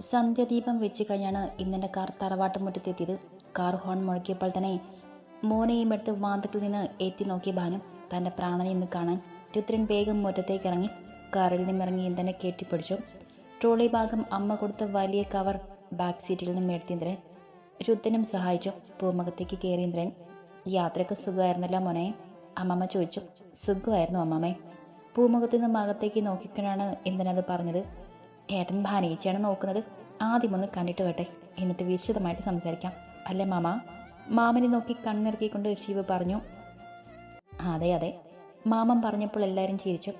സന്ധ്യാദീപം വെച്ച് കഴിഞ്ഞാണ് ഇന്നെന്റെ കാർ തറവാട്ട് മുറ്റത്തെത്തിയത്. കാർ ഹോൺ മുഴക്കിയപ്പോൾ തന്നെ മോനെയും എടുത്ത് വാന്തത്തിൽ നിന്ന് എത്തി നോക്കിയ ഭാനു തന്റെ പ്രാണനെ ഇന്ന് കാണാൻ രുദ്രൻ വേഗം മുറ്റത്തേക്ക് ഇറങ്ങി കാറിൽ നിന്നിറങ്ങി ഇന്ധനെ കെട്ടിപ്പിടിച്ചു. ട്രോളി ഭാഗം അമ്മ കൊടുത്ത വലിയ കവർ ബാക്ക് സീറ്റിൽ നിന്നും എടുത്ത് ഇന്ദ്രൻ രുദ്രനും സഹായിച്ചു. പൂമുഖത്തേക്ക് കയറി ഇന്ദ്രൻ യാത്രയ്ക്ക് സുഖമായിരുന്നല്ലോ മോനെ? അമ്മമ്മ ചോദിച്ചു. സുഖമായിരുന്നു അമ്മമ്മേ. പൂമുഖത്ത് നിന്ന് അകത്തേക്ക് നോക്കിക്കൊണ്ടാണ് ഇന്ദ്രൻ അത് പറഞ്ഞത്. ഏട്ടൻ ഭാനയിച്ചാണ് നോക്കുന്നത്. ആദ്യം ഒന്ന് കണ്ടിട്ട് വട്ടെ എന്നിട്ട് വിശദമായിട്ട് സംസാരിക്കാം. അല്ലേ മാമ? മാമനെ നോക്കി കണ്ണിറക്കിക്കൊണ്ട് ശിവ പറഞ്ഞു അതെ അതെ. മാമൻ പറഞ്ഞപ്പോൾ എല്ലാവരും ചിരിച്ചു.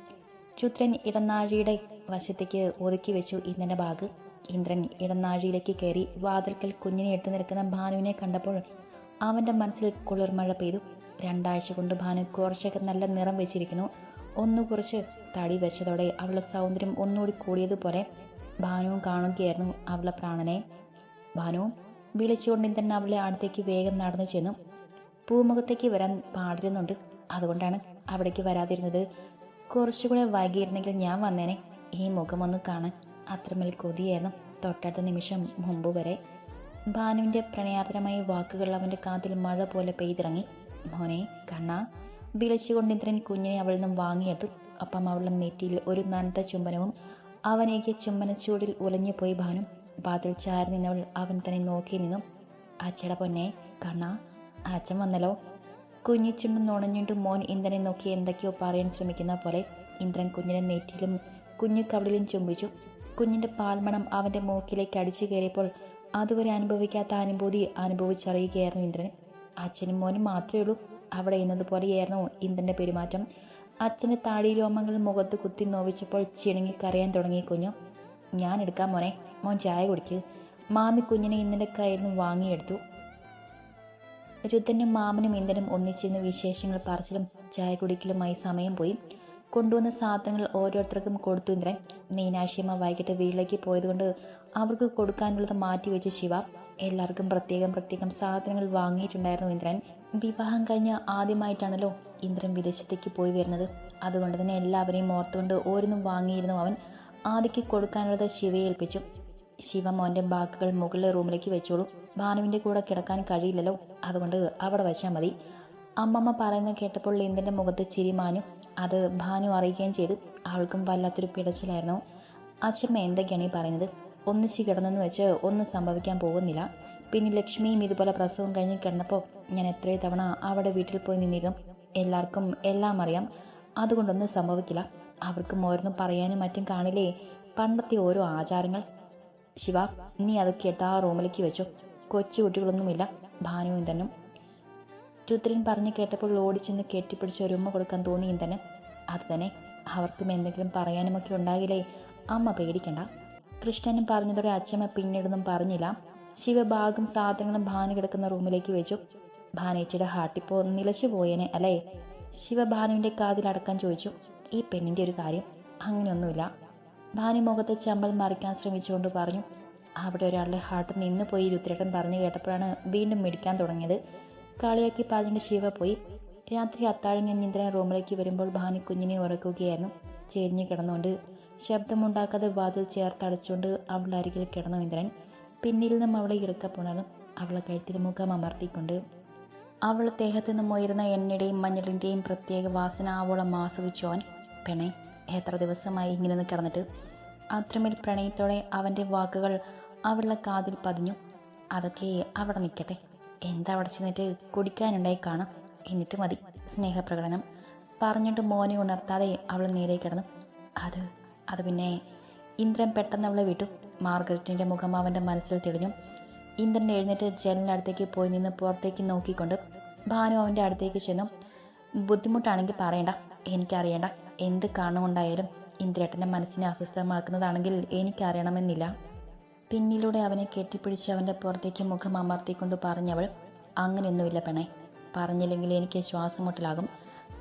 ചുത്രൻ ഇടനാഴിയുടെ വശത്തേക്ക് ഒതുക്കി വെച്ചു ഇന്ദ്രന്റെ ബാഗ്. ഇന്ദ്രൻ ഇടനാഴിയിലേക്ക് കയറി വാതിൽക്കൽ കുഞ്ഞിനെ എടുത്തു നിൽക്കുന്ന ഭാനുവിനെ കണ്ടപ്പോൾ അവന്റെ മനസ്സിൽ കുളിർമഴ പെയ്തു. രണ്ടാഴ്ച കൊണ്ട് ഭാനു കുറച്ചൊക്കെ നല്ല നിറം വെച്ചിരിക്കുന്നു. ഒന്നു കുറച്ച് തടി വെച്ചതോടെ അവളുടെ സൗന്ദര്യം ഒന്നുകൂടി കൂടിയതുപോലെ ഭാനുവും കാണുകയായിരുന്നു അവളുടെ പ്രാണനെ. ഭാനുവും വിളിച്ചുകൊണ്ട് തന്നെ അവളെ അടുത്തേക്ക് വേഗം നടന്നു ചെന്നു. പൂമുഖത്തേക്ക് വരാൻ പാടിരുന്നുണ്ട് അതുകൊണ്ടാണ് അവിടേക്ക് വരാതിരുന്നത്. കുറച്ചുകൂടെ വൈകിയിരുന്നെങ്കിൽ ഞാൻ വന്നേനെ. ഈ മുഖം ഒന്ന് കാണാൻ അത്രമേൽ കൊതിയായിരുന്നു. തൊട്ടടുത്ത നിമിഷം മുമ്പ് വരെ ഭാനുവിന്റെ പ്രണയാതരമായ വാക്കുകൾ അവന്റെ കാതിൽ മഴ പോലെ പെയ്തിറങ്ങി. മോനെ കണ്ണ വിളിച്ചുകൊണ്ട് ഇന്ദ്രൻ കുഞ്ഞിനെ അവളിൽ നിന്നും വാങ്ങിയെടുത്തു. അപ്പം അവളുടെ നെറ്റിയിൽ ഒരു നനത്ത ചുംബനവും അവനേക്ക് ചുംബനച്ചൂടിൽ ഉലഞ്ഞു പോയി ഭാനു. വാതിൽ ചാരി നിന്നവൾ അവൻ തന്നെ നോക്കി നിന്നു. അച്ചട പൊന്നെ കണ്ണ അച്ഛൻ വന്നല്ലോ. കുഞ്ഞിച്ചുണ്ടും നുണഞ്ഞുണ്ട് മോൻ ഇന്ദ്രനെ നോക്കി എന്തൊക്കെയോ പറയാൻ ശ്രമിക്കുന്ന പോലെ ഇന്ദ്രൻ കുഞ്ഞിനെ നെറ്റിയിലും കുഞ്ഞു കവിളിലും ചുംബിച്ചു. കുഞ്ഞിന്റെ പാൽമണം അവന്റെ മൂക്കിലേക്ക് അടിച്ചു കയറിയപ്പോൾ അതുവരെ അനുഭവിക്കാത്ത അനുഭൂതി അനുഭവിച്ചറിയുകയായിരുന്നു ഇന്ദ്രൻ. അച്ഛനും മോനും മാത്രമേ ഉള്ളൂ. അവിടെ ഇന്നതുപോലെയായിരുന്നു ഇന്ദ്രന്റെ പെരുമാറ്റം. അച്ഛന്റെ താടി രോമങ്ങൾ മുഖത്ത് കുത്തി നോവിച്ചപ്പോൾ ചിണുങ്ങി കരയാൻ തുടങ്ങി കുഞ്ഞു. ഞാൻ എടുക്കാം മോനെ മോൻ ചായ കുടിക്ക്. മാമി കുഞ്ഞിനെ ഇന്നലെ കയ്യിൽ വാങ്ങിയെടുത്തു. രുദ്രനും മാമനും ഇന്ദ്രനും ഒന്നിച്ചിരുന്ന് വിശേഷങ്ങൾ പറച്ചിലും ചായ കുടിക്കലുമായി സമയം പോയി. കൊണ്ടുവന്ന സാധനങ്ങൾ ഓരോരുത്തർക്കും കൊടുത്തു ഇന്ദ്രൻ. മീനാക്ഷിയമ്മ വൈകിട്ട് വീട്ടിലേക്ക് പോയതുകൊണ്ട് അവർക്ക് കൊടുക്കാനുള്ളത് മാറ്റിവെച്ചു ശിവ. എല്ലാവർക്കും പ്രത്യേകം പ്രത്യേകം സാധനങ്ങൾ വാങ്ങിയിട്ടുണ്ടായിരുന്നു ഇന്ദ്രൻ. വിവാഹം കഴിഞ്ഞ ആദ്യമായിട്ടാണല്ലോ ഇന്ദ്രൻ വിദേശത്തേക്ക് പോയി വരുന്നത്. അതുകൊണ്ട് തന്നെ എല്ലാവരെയും ഓർത്തുകൊണ്ട് ഓരോന്നും വാങ്ങിയിരുന്നു അവൻ. ആദിക്ക് കൊടുക്കാനുള്ളത് ശിവയെ ഏൽപ്പിച്ചു. ശിവ മോന്റെ ബാക്കുകൾ മുകളിലെ റൂമിലേക്ക് വെച്ചോളൂ. ഭാനുവിന്റെ കൂടെ കിടക്കാൻ കഴിയില്ലല്ലോ. അതുകൊണ്ട് അവിടെ വെച്ചാൽ മതി. അമ്മമ്മ പറയുന്നത് കേട്ടപ്പോൾ ഇന്ദ്രന്റെ മുഖത്ത് ചിരി മാഞ്ഞു. അത് ഭാനു അറിയിക്കുകയും ചെയ്തു. അവൾക്കും വല്ലാത്തൊരു പിടച്ചിലായിരുന്നു. അച്ഛമ്മ എന്തൊക്കെയാണ് ഈ പറയുന്നത്? ഒന്നിച്ച് കിടന്നെന്ന് വെച്ച് ഒന്നും സംഭവിക്കാൻ പോകുന്നില്ല. പിന്നെ ലക്ഷ്മിയും ഇതുപോലെ പ്രസവം കഴിഞ്ഞ് കിടന്നപ്പോൾ ഞാൻ എത്രയോ തവണ അവിടെ വീട്ടിൽ പോയി നിന്നിരുന്നു. എല്ലാവർക്കും എല്ലാം അറിയാം. അതുകൊണ്ടൊന്നും സംഭവിക്കില്ല. അവർക്കും ഓരോന്നും പറയാനും മറ്റും കാണില്ലേ? പണ്ടത്തെ ഓരോ ആചാരങ്ങൾ. ശിവ നീ അതൊക്കെ എടുത്ത് ആ റൂമിലേക്ക് വെച്ചു. കൊച്ചു കുട്ടികളൊന്നുമില്ല. ഭാനുവും തന്നെ രുദ്രൻ പറഞ്ഞു കേട്ടപ്പോൾ ഓടിച്ചെന്ന് കെട്ടിപ്പിടിച്ച് ഒരു ഉമ്മ കൊടുക്കാൻ തോന്നിയും തന്നെ അത് തന്നെ അവർക്കും എന്തെങ്കിലും പറയാനുമൊക്കെ ഉണ്ടാകില്ലേ? അമ്മ പേടിക്കണ്ട. കൃഷ്ണനും പറഞ്ഞതോടെ അച്ഛമ്മ പിന്നീടൊന്നും പറഞ്ഞില്ല. ശിവഭാഗം സാധനങ്ങളും ഭാനു കിടക്കുന്ന റൂമിലേക്ക് വെച്ചു. ഭാനേച്ചിയുടെ ഹാർട്ടിപ്പോ നിലച്ചു പോയേനെ അല്ലേ? കാതിൽ അടക്കാൻ ചോദിച്ചു. ഈ പെണ്ണിന്റെ ഒരു കാര്യം അങ്ങനെയൊന്നുമില്ല. ഭാനു മുഖത്തെ ചമ്പൽ മറിക്കാൻ ശ്രമിച്ചുകൊണ്ട് പറഞ്ഞു അവിടെ ഒരാളുടെ ഹാർട്ട് നിന്ന് പോയി രുദ്രേട്ടൻ പറഞ്ഞു കേട്ടപ്പോഴാണ് വീണ്ടും മിടിക്കാൻ തുടങ്ങിയത്. കളിയാക്കി പറഞ്ഞിട്ട് ശിവ പോയി. രാത്രി അത്താഴം ഞാൻ ഇന്ദ്രൻ റൂമിലേക്ക് വരുമ്പോൾ ഭാനു കുഞ്ഞിനെ ഉറക്കുകയായിരുന്നു. ചേരിഞ്ഞു കിടന്നുകൊണ്ട് ശബ്ദമുണ്ടാക്കാതെ വാതിൽ ചേർത്തടച്ചുകൊണ്ട് അവളുടെ അരികിൽ കിടന്നു ഇന്ദ്രൻ. പിന്നിൽ നിന്നും അവളെ ഇറുക്കപ്പുണർന്നു അവളെ കഴുത്തിൽ മുഖം അമർത്തിക്കൊണ്ട് അവൾ ദേഹത്തു നിന്നും ഉയരുന്ന എണ്ണയുടെയും മഞ്ഞളിന്റെയും പ്രത്യേക വാസന ആവോളം ആസ്വദിച്ചു അവൻ. പെണെ എത്ര ദിവസമായി ഇങ്ങനെ നിന്ന് കിടന്നിട്ട് അത്രമേൽ പ്രണയത്തോടെ അവന്റെ വാക്കുകൾ അവളുടെ കാതിൽ പതിഞ്ഞു. അതൊക്കെ അവിടെ നിൽക്കട്ടെ. എന്താ അവിടെ ചെന്നിട്ട് കുടിക്കാനുണ്ടായി കാണാം. എന്നിട്ട് മതി സ്നേഹപ്രകടനം പറഞ്ഞിട്ട് മോനെ ഉണർത്താതെ അവൾ നേരെ കിടന്നു. അത് അത് പിന്നെ ഇന്ദ്രൻ പെട്ടെന്ന് അവളെ വിട്ടു. മാർഗരറ്റിന്റെ മുഖം അവന്റെ മനസ്സിൽ തെളിഞ്ഞു. ഇന്ദ്രൻ എഴുന്നേറ്റ് ജനലിനടുത്തേക്ക് പോയി നിന്ന് പുറത്തേക്ക് നോക്കിക്കൊണ്ട് ഭാനു അവന്റെ അടുത്തേക്ക് ചെന്നു. ബുദ്ധിമുട്ടാണെങ്കിൽ പറയണ്ട. എനിക്കറിയണ്ട. എന്ത് കാണുകൊണ്ടായാലും ഇന്ദ്രേട്ടന്റെ മനസ്സിനെ അസ്വസ്ഥമാക്കുന്നതാണെങ്കിൽ എനിക്കറിയണമെന്നില്ല. പിന്നിലൂടെ അവനെ കെട്ടിപ്പിടിച്ച് അവന്റെ പുറത്തേക്ക് മുഖം അമർത്തിക്കൊണ്ട് പറഞ്ഞവൾ അങ്ങനെയൊന്നുമില്ല പെണേ പറഞ്ഞില്ലെങ്കിൽ എനിക്ക് ശ്വാസമുട്ടലാകും.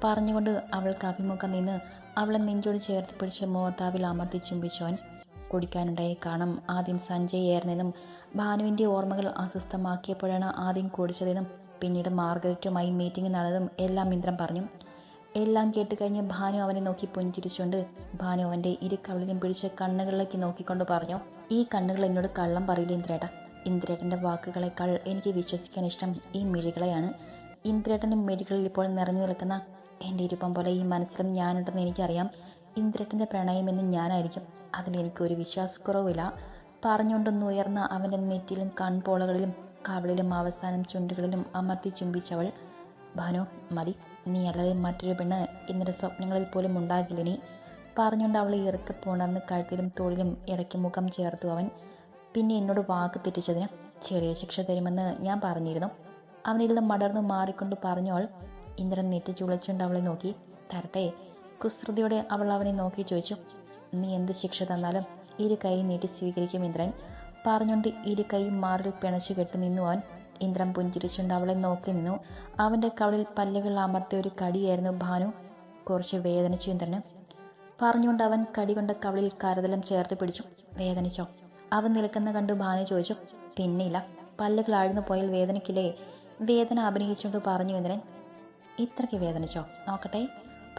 പറഞ്ഞുകൊണ്ട് അവൾക്ക് അഭിമുഖം നിന്ന് അവളെ നെഞ്ചോട് ചേർത്ത് പിടിച്ച് മോർത്താവിൽ അമർത്തി ചുംബിച്ചവൻ കുടിക്കാനുണ്ടായി കാണും ആദ്യം സഞ്ജയ് സഞ്ജയായിരുന്നെന്നും ഭാനുവിന്റെ ഓർമ്മകൾ അസ്വസ്ഥമാക്കിയപ്പോഴാണ് ആദ്യം കുടിച്ചതെന്നും പിന്നീട് മാർഗരറ്റുമായി മീറ്റിംഗ് നടന്നതും എല്ലാം ഇന്ദ്രൻ പറഞ്ഞു. എല്ലാം കേട്ടുകഴിഞ്ഞ് ഭാനു അവനെ നോക്കി പുഞ്ചിരിച്ചുകൊണ്ട് ഭാനു അവന്റെ ഇരു കവിളിലും പിടിച്ച് കണ്ണുകളിലേക്ക് നോക്കിക്കൊണ്ട് പറഞ്ഞു ഈ കണ്ണുകൾ എന്നോട് കള്ളം പറയില്ല ഇന്ദ്രേട്ട. ഇന്ദ്രേട്ടന്റെ വാക്കുകളെക്കാൾ എനിക്ക് വിശ്വസിക്കാൻ ഇഷ്ടം ഈ മിഴികളെയാണ്. ഇന്ദ്രേട്ടന്റെ മിഴികളിൽ ഇപ്പോൾ നിറഞ്ഞു നിൽക്കുന്ന എന്റെ ഇരുപ്പം പോലെ ഈ മനസ്സിലും ഞാനുണ്ടെന്ന് എനിക്കറിയാം. ഇന്ദ്രേട്ടന്റെ പ്രണയമെന്ന് ഞാനായിരിക്കും. അതിലെനിക്കൊരു വിശ്വാസക്കുറവില്ല. പറഞ്ഞുകൊണ്ടൊന്ന് ഉയർന്ന അവന്റെ നെറ്റിലും കൺപോളകളിലും കവളിലും അവസാനം ചുണ്ടുകളിലും അമർത്തി ചുംബിച്ചവൾ ഭാനു മതി. നീ അല്ലാതെ മറ്റൊരു പെണ്ണ് ഇന്നലെ സ്വപ്നങ്ങളിൽ പോലും ഉണ്ടാകില്ല നീ പറഞ്ഞുകൊണ്ട് അവളെ ഇറക്കി കഴുത്തിലും തോളിലും ഇടയ്ക്ക് മുഖം ചേർത്തു അവൻ. പിന്നെ എന്നോട് വാക്ക് തെറ്റിച്ചതിന് ചെറിയ ശിക്ഷ തരുമെന്ന് ഞാൻ പറഞ്ഞിരുന്നു. അവനിൽ നിന്ന് മടർന്നു മാറിക്കൊണ്ട് പറഞ്ഞവൾ ഇന്ദ്രൻ നെറ്റി ചുളിച്ചുകൊണ്ട് അവളെ നോക്കി. തരട്ടെ. കുസൃതിയോടെ അവൾ അവനെ നോക്കി ചോദിച്ചു നീ എന്ത് ശിക്ഷ തന്നാലും ഇരു കൈ നീട്ടി സ്വീകരിക്കും ഇന്ദ്രൻ. പറഞ്ഞുകൊണ്ട് ഇരു കൈ മാറിൽ പിണച്ചു കെട്ടി നിന്നു അവൻ. ഇന്ദ്രൻ പുഞ്ചിരിച്ചുകൊണ്ട് അവളെ നോക്കി നിന്നു. അവന്റെ കവളിൽ പല്ലുകൾ അമർത്തിയ ഒരു കടിയായിരുന്നു ഭാനു. കുറച്ച് വേദനിച്ചു ഇന്ദ്രന്. പറഞ്ഞുകൊണ്ട് അവൻ കടി കൊണ്ട കവളിൽ കരതലം ചേർത്ത് പിടിച്ചു. വേദനിച്ചോ? അവൻ നിൽക്കുന്ന കണ്ടു ഭാനു ചോദിച്ചു. പിന്നില്ല. പല്ലുകൾ ആഴ്ന്നു പോയാൽ വേദനയ്ക്കില്ലേ വേദന അഭിനയിച്ചുകൊണ്ട് പറഞ്ഞു ഇന്ദ്രൻ. ഇത്രയ്ക്ക് വേദനിച്ചോ? നോക്കട്ടെ.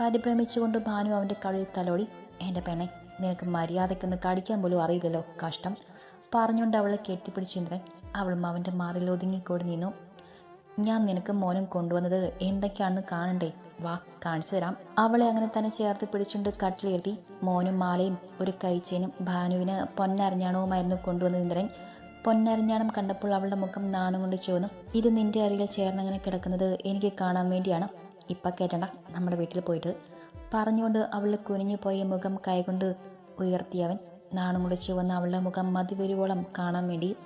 പരിഭ്രമിച്ചുകൊണ്ട് ഭാനു അവന്റെ കവളിൽ തലോടി. എന്റെ പെണ്ണെ നിനക്ക് മര്യാദയ്ക്കൊന്ന് കടിക്കാൻ പോലും അറിയില്ലല്ലോ കഷ്ടം പറഞ്ഞുകൊണ്ട് അവളെ കെട്ടിപ്പിടിച്ചു ഇന്ദ്രൻ അവളും അവന്റെ മാറിൽ ഒതുങ്ങിക്കൂടി നിന്നു. ഞാൻ നിനക്ക് മോനും കൊണ്ടുവന്നത് എന്തൊക്കെയാണെന്ന് കാണണ്ടേ? വാ കാണിച്ചു തരാം. അവളെ അങ്ങനെ തന്നെ ചേർത്ത് പിടിച്ചുകൊണ്ട് കട്ടിലെഴുതി മോനും മാലയും ഒരു കൈച്ചേനും ഭാനുവിന് പൊന്നരഞ്ഞാണവുമായിരുന്നു കൊണ്ടുവന്നത് ഇന്ദ്രൻ പൊന്നരഞ്ഞാണം കണ്ടപ്പോൾ അവളുടെ മുഖം നാണം കൊണ്ട് ചോന്നു ഇത് നിന്റെ അരികിൽ ചേർന്നങ്ങനെ കിടക്കുന്നത് എനിക്ക് കാണാൻ വേണ്ടിയാണ്. ഇപ്പം കേട്ടണ്ട നമ്മുടെ വീട്ടിൽ പോയിട്ട്. പറഞ്ഞുകൊണ്ട് അവളുടെ കുനിഞ്ഞു പോയ മുഖം കൈകൊണ്ട് ഉയർത്തിയവൻ. നാണം കൊണ്ട് ചുവന്ന അവളുടെ മുഖം മതിവരുവോളം കാണാൻ വേണ്ടി.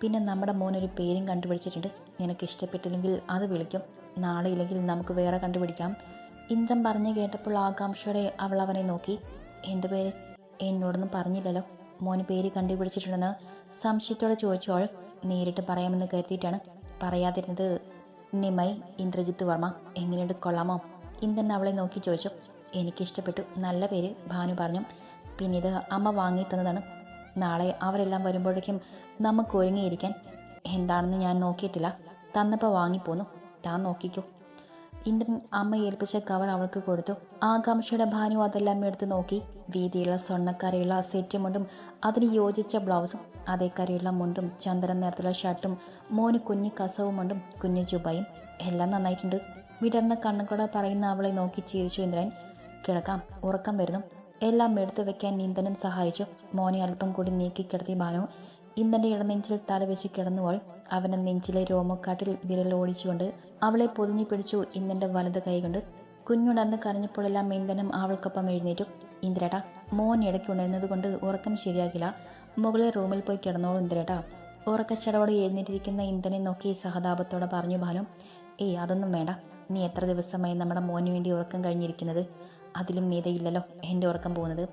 പിന്നെ നമ്മുടെ മോനൊരു പേരും കണ്ടുപിടിച്ചിട്ടുണ്ട്. നിനക്ക് ഇഷ്ടപ്പെട്ടില്ലെങ്കിൽ അത് വിളിക്കും. നാളെ ഇല്ലെങ്കിൽ നമുക്ക് വേറെ കണ്ടുപിടിക്കാം. ഇന്ദ്രൻ പറഞ്ഞു കേട്ടപ്പോൾ ആകാംക്ഷയോടെ അവൾ അവനെ നോക്കി. എന്ത് പേര്? എന്നോടൊന്നും പറഞ്ഞില്ലല്ലോ. മോന് പേര് കണ്ടുപിടിച്ചിട്ടുണ്ടെന്ന് സംശയത്തോടെ ചോദിച്ചോൾ നേരിട്ട് പറയാമെന്ന് കരുതിയിട്ടാണ്. പറയാതിരുന്നത് നിമൈ ഇന്ദ്രജിത്ത് വർമ്മ. എങ്ങനെയുണ്ട്? കൊള്ളാമോ? ഇന്ദ്രൻ അവളെ നോക്കി ചോദിച്ചു. എനിക്കിഷ്ടപ്പെട്ടു. നല്ല പേര് ഭാനു പറഞ്ഞു. പിന്നെ ഇത് അമ്മ വാങ്ങി തന്നതാണ്. നാളെ അവരെല്ലാം വരുമ്പോഴേക്കും നമുക്ക് ഒരുങ്ങിയിരിക്കാൻ. എന്താണെന്ന് ഞാൻ നോക്കിയിട്ടില്ല. തന്നപ്പോൾ വാങ്ങിപ്പോന്നു താൻ നോക്കിക്കോ. ഇന്ദ്രൻ അമ്മ ഏൽപ്പിച്ച കവർ അവൾക്ക് കൊടുത്തു. ആകാംക്ഷയുടെ ഭാനു അതെല്ലാം എടുത്ത് നോക്കി. വീതിയുള്ള സ്വർണക്കരയുള്ള സെറ്റ് മുണ്ടും അതിന് യോജിച്ച ബ്ലൗസും അതേ കരയുള്ള മുണ്ടും ചന്ദ്രൻ നിറത്തിലുള്ള ഷർട്ടും മോന് കുഞ്ഞു കസവും മുണ്ടും കുഞ്ഞു ചുബയും എല്ലാം നന്നായിട്ടുണ്ട്. വിടർന്ന കണ്ണുകൂടെ പറയുന്ന അവളെ നോക്കി ചിരിച്ചു ഇന്ദ്രൻ. കിടക്കാം ഉറക്കം വരുന്നു. എല്ലാം എടുത്തു വെക്കാൻ ഇന്ധനം സഹായിച്ചു. മോനെ അല്പം കൂടി നീക്കി കിടത്തി ഭാനു ഇന്ദ്രന്റെ ഇടനെഞ്ചിൽ തല വെച്ച് കിടന്നുപോൾ അവന്റെ നെഞ്ചിലെ രോമക്കാട്ടിൽ വിരൽ ഓടിച്ചുകൊണ്ട് അവളെ പൊതിഞ്ഞു പിടിച്ചു ഇന്ദ്രന്റെ വലത് കൈകൊണ്ട് കുഞ്ഞുണർന്ന് കരഞ്ഞപ്പോഴെല്ലാം ഇന്ധനം അവൾക്കൊപ്പം എഴുന്നേറ്റു. ഇന്ദ്രേട്ടാ മോൻ ഇടയ്ക്ക് ഉണരുന്നത് കൊണ്ട് ഉറക്കം ശരിയാകില്ല. മുകളിലെ റൂമിൽ പോയി കിടന്നോളൂ ഇന്ദ്രേട്ടാ. ഉറക്കച്ചടവോടെ എഴുന്നേറ്റിരിക്കുന്ന ഇന്ധനെ നോക്കി സഹതാപത്തോടെ പറഞ്ഞു ഭാനു ഏയ് അതൊന്നും വേണ്ട. നീ എത്ര ദിവസമായി നമ്മുടെ മോന് വേണ്ടി ഉറക്കം കഴിഞ്ഞിരിക്കുന്നത്? അതിലും മീതയില്ലല്ലോ എന്റെ ഉറക്കം പോകുന്നത്.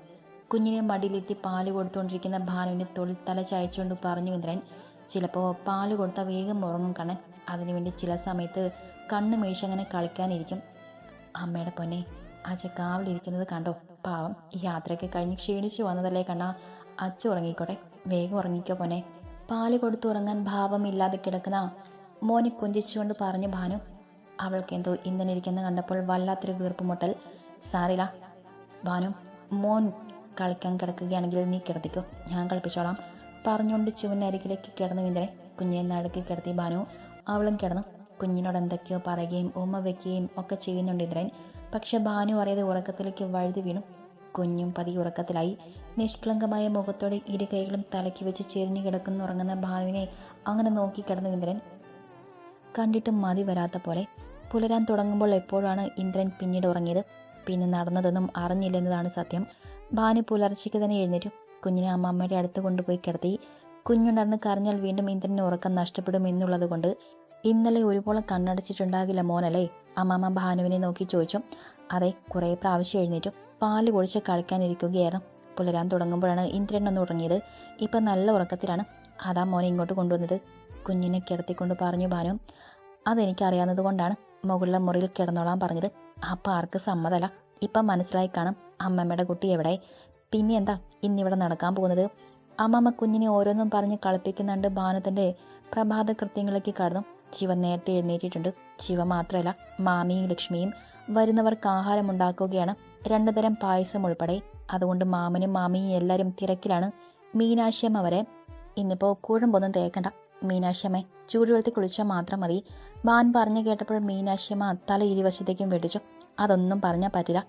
കുഞ്ഞിനെ മടിയിലെത്തി പാൽ കൊടുത്തുകൊണ്ടിരിക്കുന്ന ഭാനുവിന്റെ തൊഴിൽ തല ചായച്ചുകൊണ്ട് പറഞ്ഞു ഇന്ദ്രൻ. ചിലപ്പോൾ പാൽ കൊടുത്താൽ വേഗം ഉറങ്ങും കണ്ണൻ. അതിനുവേണ്ടി ചില സമയത്ത് കണ്ണ് മേഴിച്ചങ്ങനെ കളിക്കാനിരിക്കും. അമ്മയുടെ പൊന്നെ അച്ഛ കാവിലിരിക്കുന്നത് കണ്ടോ? പാവം യാത്രയൊക്കെ കഴിഞ്ഞ് ക്ഷീണിച്ചു വന്നതല്ലേ കണ്ണ? അച്ഛ ഉറങ്ങിക്കോട്ടെ. വേഗം ഉറങ്ങിക്കോ പൊന്നെ. പാൽ കൊടുത്തുറങ്ങാൻ ഭാവമില്ലാതെ കിടക്കുന്ന മോനെ കുഞ്ചിച്ചുകൊണ്ട് പറഞ്ഞു ഭാനു. അവൾക്ക് എന്തോ ഇന്നലെ ഇരിക്കുന്ന കണ്ടപ്പോൾ വല്ലാത്തൊരു വീർപ്പുമുട്ടൽ സാറില ഭാനു മോൻ കളിക്കാൻ കിടക്കുകയാണെങ്കിൽ നീ കിടത്തിക്കോ ഞാൻ കളിപ്പിച്ചോളാം പറഞ്ഞുകൊണ്ട് ചുവന്നരികിലേക്ക് കിടന്നു ഇന്ദ്രൻ കുഞ്ഞിനെ നടുക്കി കിടത്തി ഭാനു അവളും കിടന്നു കുഞ്ഞിനോട് എന്തൊക്കെയോ പറയുകയും ഉമ്മ വെക്കുകയും ഒക്കെ ചെയ്യുന്നുണ്ട് ഇന്ദ്രൻ പക്ഷെ ഭാനു അറിയാതെ ഉറക്കത്തിലേക്ക് വഴുതി വീണു. കുഞ്ഞും പതി ഉറക്കത്തിലായി. നിഷ്കളങ്കമായ മുഖത്തോടെ ഇരു കൈകളും തലയ്ക്ക് വെച്ച് ചെരിഞ്ഞു കിടക്കുന്നുറങ്ങുന്ന ഭാനുവിനെ അങ്ങനെ നോക്കി കിടന്നു ഇന്ദ്രൻ കണ്ടിട്ട് മതി വരാത്ത പോലെ പുലരാൻ തുടങ്ങുമ്പോൾ എപ്പോഴാണ് ഇന്ദ്രൻ പിന്നീട് ഉറങ്ങിയത്? പിന്നെ നടന്നതൊന്നും അറിഞ്ഞില്ലെന്നതാണ് സത്യം. ഭാനു പുലർച്ചയ്ക്ക് തന്നെ എഴുന്നേറ്റു. കുഞ്ഞിനെ അമ്മമ്മയുടെ അടുത്ത് കൊണ്ടുപോയി കിടത്തി. കുഞ്ഞുണർന്ന് കരഞ്ഞാൽ വീണ്ടും ഇന്ദ്രന് ഉറക്കം നഷ്ടപ്പെടും എന്നുള്ളത് കൊണ്ട് ഇന്നലെ ഒരുപോലെ കണ്ണടച്ചിട്ടുണ്ടാകില്ല മോനല്ലേ? അമ്മമ്മ ഭാനുവിനെ നോക്കി ചോദിച്ചു. അതെ കുറേ പ്രാവശ്യം എഴുന്നേറ്റു. പാൽ കുടിച്ച് കളിക്കാനിരിക്കുകയായിരുന്നു പുലരാൻ തുടങ്ങുമ്പോഴാണ് ഇന്ദ്രൻ ഒന്ന് ഉറങ്ങിയത്. ഇപ്പം നല്ല ഉറക്കത്തിലാണ്. അതാ മോനെ ഇങ്ങോട്ട് കൊണ്ടുവന്നത്. കുഞ്ഞിനെ കിടത്തിക്കൊണ്ട് പറഞ്ഞു ഭാനു. അതെനിക്കറിയാവുന്നത് കൊണ്ടാണ് മുകളിലെ മുറിയിൽ കിടന്നോളാൻ പറഞ്ഞത്. അപ്പം ആർക്ക് സമ്മതല്ല? ഇപ്പം മനസ്സിലായി കാണും അമ്മമ്മയുടെ കുട്ടി എവിടെ? പിന്നെ എന്താ ഇന്നിവിടെ നടക്കാൻ പോകുന്നത്? അമ്മമ്മ കുഞ്ഞിനെ ഓരോന്നും പറഞ്ഞ് കളിപ്പിക്കുന്നുണ്ട് ഭാനത്തിന്റെ പ്രഭാത കൃത്യങ്ങളിലേക്ക് കടന്നു. ശിവ നേരത്തെ എഴുന്നേറ്റിട്ടുണ്ട്. ശിവ മാത്രമല്ല മാമിയും ലക്ഷ്മിയും വരുന്നവർക്ക് ആഹാരം ഉണ്ടാക്കുകയാണ്. രണ്ടു തരം പായസം ഉൾപ്പെടെ. അതുകൊണ്ട് മാമനും മാമിയും എല്ലാവരും തിരക്കിലാണ്. മീനാക്ഷിയമ്മ വരെ. ഇന്നിപ്പോൾ കുഴമ്പൊന്നും തേക്കണ്ട. മീനാക്ഷിയമ്മ ചൂടുവെള്ളത്തിൽ കുളിച്ചാൽ മാത്രം മതി. ബാൻ പറഞ്ഞു കേട്ടപ്പോൾ മീനാക്ഷിയമ്മ തല ഇരുവശത്തേക്കും വെടിച്ചു. അതൊന്നും പറഞ്ഞാൽ പറ്റില്ല.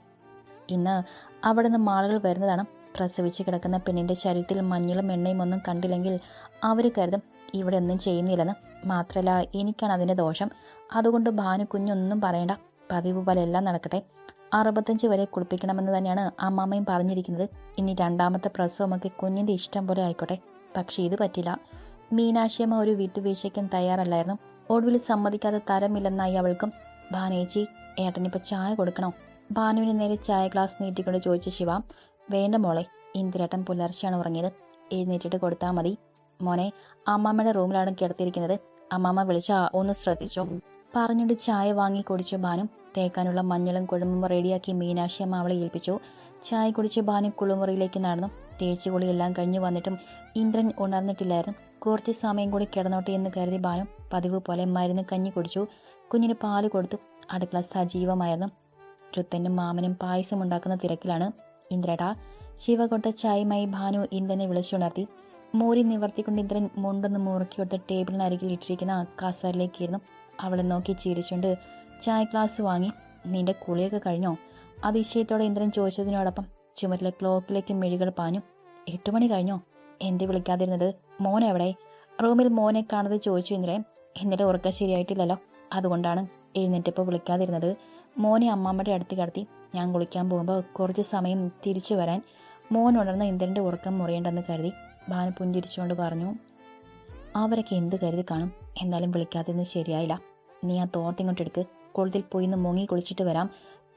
ഇന്ന് അവിടെ നിന്ന് മാളുകൾ വരുന്നതാണ്. പ്രസവിച്ച് കിടക്കുന്ന പെണ്ണിന്റെ ശരീരത്തിൽ മഞ്ഞളും എണ്ണയും ഒന്നും കണ്ടില്ലെങ്കിൽ അവർ കരുതും ഇവിടെ ഒന്നും ചെയ്യുന്നില്ലെന്ന്. മാത്രമല്ല എനിക്കാണ് അതിന്റെ ദോഷം. അതുകൊണ്ട് ഭാനു കുഞ്ഞൊന്നും പറയണ്ട. പതിവ് പോലെ എല്ലാം നടക്കട്ടെ. അറുപത്തഞ്ച് വരെ കുളിപ്പിക്കണമെന്ന് തന്നെയാണ് അമ്മാമ്മയും പറഞ്ഞിരിക്കുന്നത്. ഇനി രണ്ടാമത്തെ പ്രസവമൊക്കെ കുഞ്ഞിന്റെ ഇഷ്ടം പോലെ ആയിക്കോട്ടെ. പക്ഷേ ഇത് പറ്റില്ല. മീനാക്ഷിയമ്മ ഒരു വിട്ടുവീഴ്ചയ്ക്കും തയ്യാറല്ലായിരുന്നു. ഒടുവിൽ സമ്മതിക്കാതെ തരമില്ലെന്നായി അവൾക്കും ഭാനേച്ചി ഏട്ടനിപ്പോ ചായ കൊടുക്കണോ? ഭാനുവിന് നേരെ ചായ ഗ്ലാസ് നീട്ടിക്കൊണ്ട് ചോദിച്ച ശിവ വേണ്ട മോളെ ഇന്ദിരേട്ടൻ പുലർച്ചെയാണ് ഉറങ്ങിയത്. എഴുന്നേറ്റിട്ട് കൊടുത്താൽ മതി. മോനെ അമ്മാമ്മയുടെ റൂമിലാണ് കിടത്തിയിരിക്കുന്നത്? അമ്മാമ്മ വിളിച്ചാ ഒന്ന് ശ്രദ്ധിച്ചോ? പറഞ്ഞിട്ട് ചായ വാങ്ങി കുടിച്ചു ഭാനു. തേക്കാനുള്ള മഞ്ഞളും കുഴമ്പും റെഡിയാക്കി മീനാക്ഷി അമ്മ അവളെ ഏൽപ്പിച്ചു. ചായ കുടിച്ച് ഭാനു കുളിമുറിയിലേക്ക് നടന്നു. തേച്ചു കുളിയെല്ലാം കഴിഞ്ഞു വന്നിട്ടും ഇന്ദ്രൻ ഉണർന്നിട്ടില്ലായിരുന്നു. കുറച്ച് സമയം കൂടി കിടന്നോട്ടെ എന്ന് കരുതി ബാലം പതിവ് പോലെ മരുന്ന് കഞ്ഞി കുടിച്ചു. കുഞ്ഞിന് പാൽ കൊടുത്തു. അടുക്കള സജീവമായിരുന്നു. രുത്തനും മാമനും പായസം ഉണ്ടാക്കുന്ന തിരക്കിലാണ്. ഇന്ദ്രടാ ശിവ കൊടുത്ത ചായയുമായി ഭാനു ഇന്ദ്രനെ വിളിച്ചുണർത്തി. മൂരി നിവർത്തിക്കൊണ്ട് ഇന്ദ്രൻ മുണ്ടൊന്ന് മുറുക്കിയെടുത്ത് ടേബിളിനരികിൽ ഇട്ടിരിക്കുന്ന കസറിലേക്കിരുന്നു അവളെ നോക്കി ചിരിച്ചുകൊണ്ട് ചായ ഗ്ലാസ് വാങ്ങി. നിന്റെ കുളിയൊക്കെ കഴിഞ്ഞോ? അതിശയത്തോടെ ഇന്ദ്രൻ ചോദിച്ചതിനോടൊപ്പം ചുമരിലെ ക്ലോക്കിലേക്ക് മെഴികൾ പാഞ്ഞു. എട്ടുമണി കഴിഞ്ഞോ? എന്ത് വിളിക്കാതിരുന്നത്? മോൻ എവിടെ റൂമിൽ മോനെ കാണാതെ ചോദിച്ചു ഇന്ദ്രൻ. ഇന്നലെ ഉറക്ക ശരിയായിട്ടില്ലല്ലോ. അതുകൊണ്ടാണ് എഴുന്നേറ്റപ്പോൾ വിളിക്കാതിരുന്നത്. മോനെ അമ്മാമ്മയുടെ അടുത്ത് കടത്തി ഞാൻ കുളിക്കാൻ പോകുമ്പോൾ കുറച്ച് സമയം തിരിച്ചു വരാൻ മോൻ ഉണർന്ന ഇന്ദ്രന്റെ ഉറക്കം മുറിയേണ്ടെന്ന് കരുതി ഭാനു പുഞ്ചിരിച്ചുകൊണ്ട് പറഞ്ഞു. അവരൊക്കെ എന്ത് കരുതി കാണും? എന്നാലും വിളിക്കാതിരുന്ന് ശരിയായില്ല. നീ ആ തോർത്തിങ്ങോട്ട് എടുക്ക്. കുളത്തിൽ പോയി നിന്ന് മുങ്ങി കുളിച്ചിട്ട് വരാം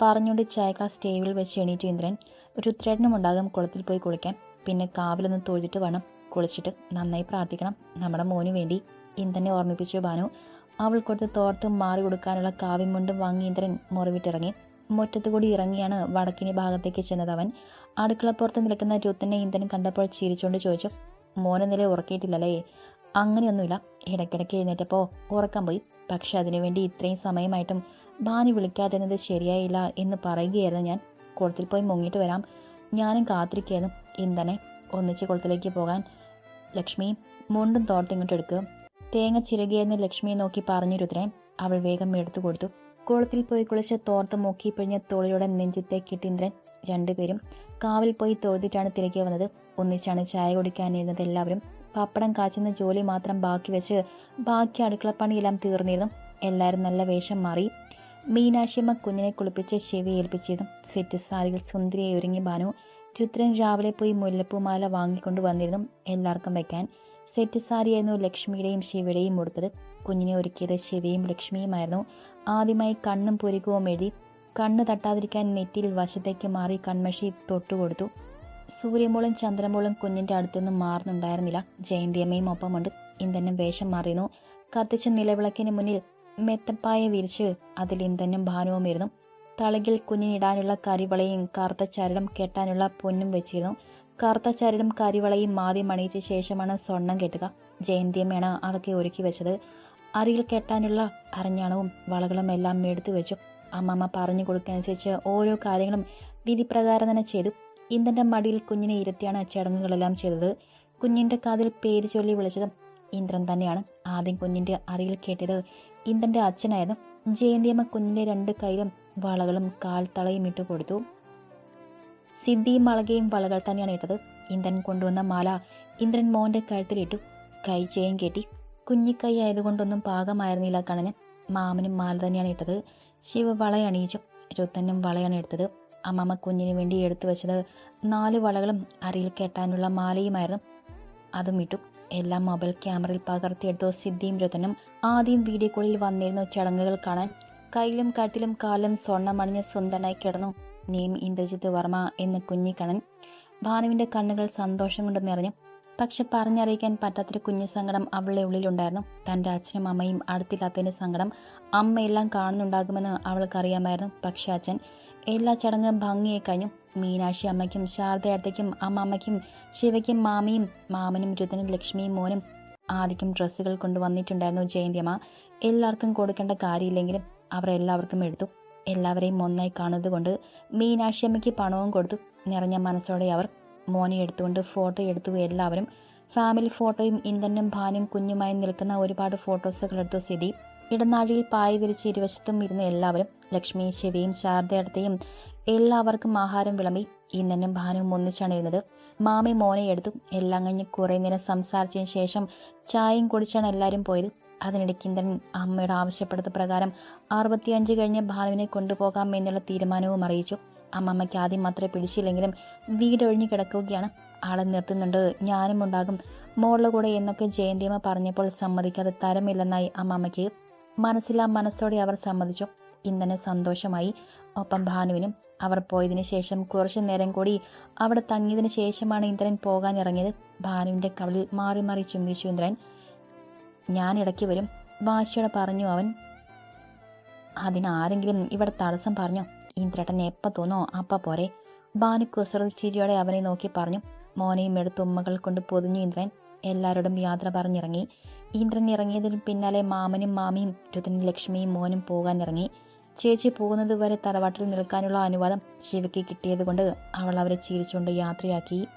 പറഞ്ഞുകൊണ്ട് ചായ ഗ്ലാസ് ടേബിളിൽ വെച്ച് എണീറ്റു ഇന്ദ്രൻ. ഒരു ത്രെഡിനും ഉണ്ടാകും കുളത്തിൽ പോയി കുളിക്കാൻ. പിന്നെ കാവിലൊന്ന് തൊഴുതിട്ട് വേണം. കുളിച്ചിട്ട് നന്നായി പ്രാർത്ഥിക്കണം. നമ്മുടെ മോന് വേണ്ടി ഇന്ദ്രനെ ഓർമ്മിപ്പിച്ചു ഭാനു അവൾ കൊടുത്ത് തോർത്ത് മാറി കൊടുക്കാനുള്ള കാവ്യം മുണ്ടും വാങ്ങി ഇന്ദ്രൻ മുറിവിട്ടിറങ്ങി. മുറ്റത്തു കൂടി ഇറങ്ങിയാണ് വടക്കിനി ഭാഗത്തേക്ക് ചെന്നത് അവൻ. അടുക്കളപ്പുറത്ത് നിൽക്കുന്ന രുത്തനെ ഇന്ദ്രൻ കണ്ടപ്പോൾ ചിരിച്ചുകൊണ്ട് ചോദിച്ചു മോനെ നില ഉറക്കിയിട്ടില്ലല്ലേ? അങ്ങനെയൊന്നുമില്ല. ഇടയ്ക്കിടയ്ക്ക് എഴുന്നേറ്റപ്പോൾ ഉറക്കാൻ പോയി. പക്ഷെ അതിനുവേണ്ടി ഇത്രയും സമയമായിട്ടും ഭാനി വിളിക്കാതിരുന്നത് ശരിയായില്ല എന്ന് പറയുകയായിരുന്നു ഞാൻ. കുളത്തിൽ പോയി മുങ്ങിയിട്ട് വരാം. ഞാനും കാത്തിരിക്കുകയായിരുന്നു. ഇന്ധനെ ഒന്നിച്ച് കുളത്തിലേക്ക് പോകാൻ ലക്ഷ്മി മുണ്ടും തോർത്തിങ്ങോട്ട് എടുക്കുക തേങ്ങ ചിരകിയെന്ന് ലക്ഷ്മിയെ നോക്കി പറഞ്ഞു രുദ്രൻ അവൾ വേഗം എടുത്തു കൊടുത്തു. കുളത്തിൽ പോയി കുളിച്ച് തോർത്ത് മുക്കി പിഴിഞ്ഞ തോളിലൂടെ നെഞ്ചത്തെ കിട്ടീന്ദ്രൻ രണ്ടുപേരും കാവിൽ പോയി തോതിട്ടാണ് തിരികെ വന്നത്. ഒന്നിച്ചാണ് ചായ കുടിക്കാനിരുന്നത് എല്ലാവരും. പപ്പടം കാച്ചുന്ന ജോലി മാത്രം ബാക്കി വെച്ച് ബാക്കി അടുക്കളപ്പണിയെല്ലാം തീർന്നിരുന്നു. എല്ലാവരും നല്ല വേഷം മാറി. മീനാക്ഷിയമ്മ കുഞ്ഞിനെ കുളിപ്പിച്ച് ശിവ ഏൽപ്പിച്ചിരുന്നു. സെറ്റ് സാരികൾ സുന്ദരിയെ ഒരുങ്ങി ബാനു. രുദ്രൻ രാവിലെ പോയി മുല്ലപ്പൂമാല വാങ്ങിക്കൊണ്ട് വന്നിരുന്നു. എല്ലാവർക്കും വെക്കാൻ. സെറ്റ് സാരിയായിരുന്നു ലക്ഷ്മിയുടെയും ശിവയുടെയും ഉടുത്തത്. കുഞ്ഞിനെ ഒരുക്കിയത് ശിവയും ലക്ഷ്മിയുമായിരുന്നു. ആദ്യമായി കണ്ണും പുരികവും എഴുതി കണ്ണ് തട്ടാതിരിക്കാൻ നെറ്റിയിൽ വശത്തേക്ക് മാറി കൺമഷി തൊട്ടുകൊടുത്തു. സൂര്യമോളും ചന്ദ്രമോളും കുഞ്ഞിന്റെ അടുത്തുനിന്ന് മാറുന്നുണ്ടായിരുന്നില്ല. ജയന്തിയമ്മയും ഒപ്പമുണ്ട്. ഇന്ധനം വേഷം മാറിയിരുന്നു. കത്തിച്ച നിലവിളക്കിന് മുന്നിൽ മെത്തപ്പായ വിരിച്ച് അതിൽ ഇന്ധനം ഭാനുവും ഇരുന്നു തളകിൽ കുഞ്ഞിനിടാനുള്ള കരിവളയും കറുത്ത ചരടും കെട്ടാനുള്ള പൊന്നും വെച്ചിരുന്നു. കറുത്ത ചരടും കരിവളയും ആദ്യം അണിയിച്ച ശേഷമാണ് സ്വർണം കെട്ടുക. ജയന്തിയമ്മയാണ് അതൊക്കെ ഒരുക്കി വെച്ചത്. അരിയിൽ കെട്ടാനുള്ള അരഞ്ഞാണവും വളകളും എല്ലാം എടുത്തു വെച്ചു. അമ്മമ്മ പറഞ്ഞു കൊടുക്കനുസരിച്ച് ഓരോ കാര്യങ്ങളും വിധിപ്രകാരം തന്നെ ചെയ്തു. ഇന്ദ്രന്റെ മടിയിൽ കുഞ്ഞിനെ ഇരുത്തിയാണ് ചടങ്ങുകളെല്ലാം ചെയ്തത്. കുഞ്ഞിന്റെ കാതിൽ പേര് ചൊല്ലി വിളിച്ചതും ഇന്ദ്രൻ തന്നെയാണ്. ആദ്യം കുഞ്ഞിന്റെ അറിയിൽ കേട്ടത് ഇന്ദ്രന്റെ അച്ഛനായിരുന്നു. ജയന്തിയമ്മ കുഞ്ഞിന്റെ രണ്ട് കൈയിലും വളകളും കാൽത്തളയും ഇട്ട് കൊടുത്തു. സിദ്ധിയും വളകയും വളകൾ തന്നെയാണ് ഇട്ടത്. ഇന്ദ്രൻ കൊണ്ടുവന്ന മാല ഇന്ദ്രൻ മോന്റെ കഴുത്തിലിട്ടു. കൈ ചെയ്യും കെട്ടി. കുഞ്ഞിക്കൈ ആയതുകൊണ്ടൊന്നും പാകമായിരുന്നില്ല കണ്ണന്. മാമനും മാല തന്നെയാണ് ഇട്ടത്. ശിവ വളയണിയിച്ചു രുത്തനും വളയാണ് എടുത്തത്. അമ്മമ്മ കുഞ്ഞിന് വേണ്ടി എടുത്തു വെച്ചത് നാല് വളകളും അരയിൽ കെട്ടാനുള്ള മാലയുമായിരുന്നു. അതും ഇട്ടു. എല്ലാം മൊബൈൽ ക്യാമറയിൽ പകർത്തിയെടുത്തു സിദ്ധിയും രുത്തനും. ആദ്യം വീഡിയോ കോളിൽ വന്നിരുന്നു ചടങ്ങുകൾ കാണാൻ. കയ്യിലും കഴുത്തിലും കാലും സ്വർണമണിഞ്ഞ് സ്വന്തനായി കിടന്നു നീം ഇന്ദ്രജിത്ത് വർമ്മ എന്ന കുഞ്ഞിക്കണ്ണൻ ഭാനുവിന്റെ കണ്ണുകൾ സന്തോഷം കൊണ്ട് നിറഞ്ഞു. പക്ഷെ പറഞ്ഞറിയിക്കാൻ പറ്റാത്തൊരു കുഞ്ഞു സങ്കടം അവളുടെ ഉള്ളിലുണ്ടായിരുന്നു. തന്റെ അച്ഛനും അമ്മയും അടുത്തില്ലാത്തതിന്റെ സങ്കടം അമ്മയെല്ലാം കാണുന്നുണ്ടാകുമെന്ന് അവൾക്കറിയാമായിരുന്നു. പക്ഷെ അച്ഛൻ എല്ലാ ചടങ്ങും ഭംഗിയായി കഴിഞ്ഞു. മീനാക്ഷി അമ്മയ്ക്കും ശാരദയടത്തേക്കും അമ്മമ്മയ്ക്കും ശിവയ്ക്കും മാമിയും മാമനും രുദനും ലക്ഷ്മിയും മോനും ആദ്യം ഡ്രസ്സുകൾ കൊണ്ടുവന്നിട്ടുണ്ടായിരുന്നു ജയന്തിയമ്മ. എല്ലാവർക്കും കൊടുക്കേണ്ട കാര്യമില്ലെങ്കിലും അവർ എല്ലാവർക്കും എടുത്തു. എല്ലാവരെയും ഒന്നായി കാണുന്നത് കൊണ്ട് മീനാക്ഷമ്മയ്ക്ക് പണവും കൊടുത്തു. നിറഞ്ഞ മനസ്സോടെ അവർ മോനെ എടുത്തുകൊണ്ട് ഫോട്ടോ എടുത്തു. എല്ലാവരും ഫാമിലി ഫോട്ടോയും ഇന്ദ്രനും ഭാനും കുഞ്ഞുമായി നിൽക്കുന്ന ഒരുപാട് ഫോട്ടോസുകൾ എടുത്തു സ്ഥിതി ഇടനാഴിയിൽ പായ വിരിച്ച് ഇരുവശത്തും ഇരുന്ന എല്ലാവരും ലക്ഷ്മി ശിവയും ശാരദയടത്തെയും എല്ലാവർക്കും ആഹാരം വിളമ്പി ഇന്നനും ഭാനും ഒന്നിച്ചാണ് ഇരുന്നത്. മാമി മോനെ എടുത്തു. എല്ലാം കഴിഞ്ഞ് കുറേ നേരം സംസാരിച്ചതിന് ശേഷം ചായയും കുടിച്ചാണ് എല്ലാവരും പോയത്. അതിനിടയ്ക്ക് ഇന്ദ്രൻ അമ്മയുടെ ആവശ്യപ്പെടുത്ത പ്രകാരം അറുപത്തിയഞ്ച് കഴിഞ്ഞ് ഭാനുവിനെ കൊണ്ടുപോകാം എന്നുള്ള തീരുമാനവും അറിയിച്ചു. അമ്മമ്മയ്ക്ക് ആദ്യം മാത്രമേ പിടിച്ചില്ലെങ്കിലും വീടൊഴിഞ്ഞു കിടക്കുകയാണ്. ആളെ നിർത്തുന്നുണ്ട്. ഞാനും ഉണ്ടാകും. മോളുടെ കൂടെ എന്നൊക്കെ ജയന്തിയമ്മ പറഞ്ഞപ്പോൾ സമ്മതിക്കാതെ തരമില്ലെന്നായി അമ്മമ്മയ്ക്ക് മനസ്സിലാ മനസ്സോടെ അവർ സമ്മതിച്ചു. ഇന്ദ്രന് സന്തോഷമായി. ഒപ്പം ഭാനുവിനും അവർ പോയതിനു ശേഷം കുറച്ചു നേരം കൂടി അവിടെ തങ്ങിയതിനു ശേഷമാണ് ഇന്ദ്രൻ പോകാൻ ഇറങ്ങിയത് ഭാനുവിന്റെ കവളിൽ മാറി മാറി ചുംബിച്ചു ഇന്ദ്രൻ. ഞാൻ ഇടയ്ക്ക് വരും. വാശിയോടെ പറഞ്ഞു അവൻ അതിനാരെങ്കിലും ഇവിടെ തടസ്സം പറഞ്ഞു? ഇന്ദ്രട്ടൻ എപ്പോൾ തോന്നോ അപ്പ പോരെ. ഭാനു കുസൃതി ചിരിയോടെ അവനെ നോക്കി പറഞ്ഞു മോനെയും എടുത്ത് ഉമ്മകൾ കൊണ്ട് പൊതിഞ്ഞു ഇന്ദ്രൻ. എല്ലാവരോടും യാത്ര പറഞ്ഞിറങ്ങി. ഇന്ദ്രൻ ഇറങ്ങിയതിന് പിന്നാലെ മാമനും മാമിയും രുതനും ലക്ഷ്മിയും മോനും പോകാൻ ഇറങ്ങി ചേച്ചി പോകുന്നത് വരെ തറവാട്ടിൽ നിൽക്കാനുള്ള അനുവാദം ശിവയ്ക്ക് കിട്ടിയതുകൊണ്ട് അവൾ അവരെ ചിരിച്ചുകൊണ്ട് യാത്രയാക്കി.